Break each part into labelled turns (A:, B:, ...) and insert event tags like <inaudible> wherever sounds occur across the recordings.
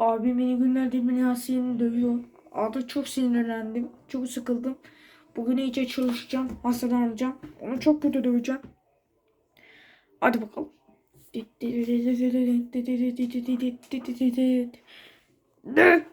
A: Abim beni günlerdir beni Asiye'ni dövüyor. Artık çok sinirlendim. Çok sıkıldım. Bugün iyice çalışacağım. Hastalanacağım. Onu çok kötü döveceğim. Hadi bakalım. Düt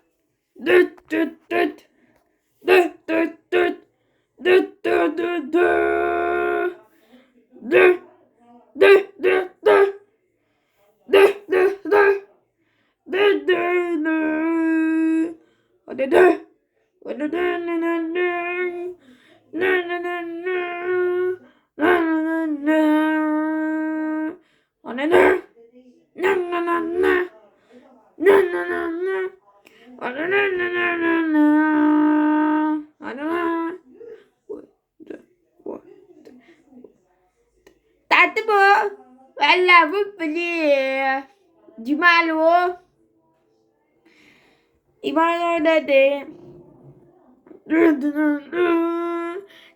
A: Tatlı bu. Valla bu böyle. Cimal o. İbadet dedi.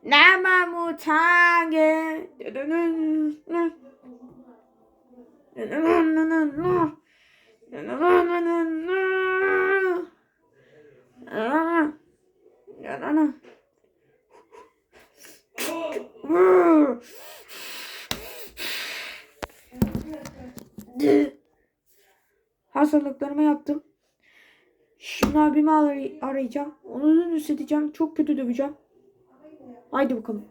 A: Nama mutange. Hazırlıklarımı yaptım. Şimdi abimi aray- arayacağım. Onu hissedeceğim. Çok kötü döveceğim. Haydi bakalım.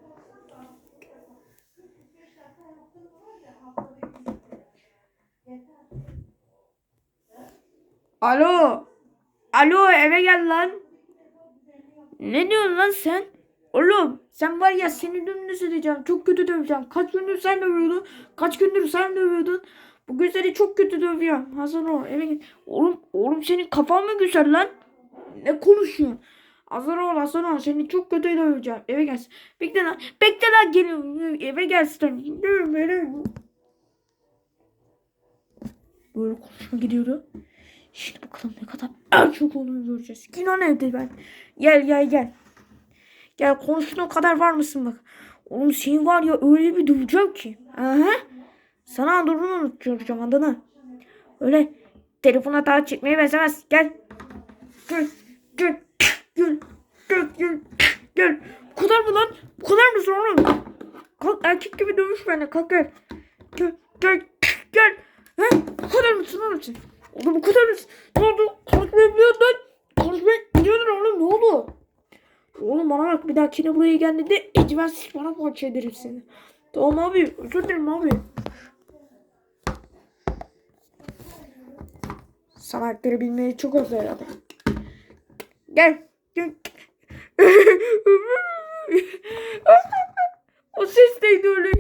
A: Alo. Alo eve gel lan. Ne diyorsun lan sen? Oğlum sen var ya seni dümdüz edeceğim. Çok kötü döveceğim. Kaç gündür sen dövüyordun. Kaç gündür sen dövüyordun. Bugün seni çok kötü dövüyorum. Hazır ol eve gel. Oğlum, oğlum senin kafan mı güzel lan? Ne konuşuyorsun? Hazır ol hazır ol. Seni çok kötü döveceğim. Eve gel. Bekle lan. Bekle lan geliyorum. Eve gelsin. Böyle konuşma gidiyordu. Şimdi bakalım ne kadar en çok olduğunu göreceğiz. Yine evde ben. Gel gel gel. Gel konuştuğun kadar var mısın bak. Oğlum senin var ya öyle bir döveceğim ki. Aha. Sana adını unutturacağım adını. Öyle telefona daha çekmeye benzemez. Gel. Gel. Gel. Gel. Gel. Gel. Gel. Bu kadar mı lan? Bu kadar mısın oğlum? Kalk erkek gibi dövüş benimle. Kalk gel. Gel. Gel. Gel. He? Bu kadar mısın oğlum sen? Oğlum bu kadar mısın? Ne oldu? Konuşmayı biliyordun. Konuşmayı biliyordun oğlum ne oldu? Oğlum bana bak bir dahakine buraya geldiğinde ecmensiz bana parça ederim seni. Tamam abi özür dilerim abi. Sanatları bilmeyi çok özledim. Gel. Gel. <laughs> o ses neydi öyle?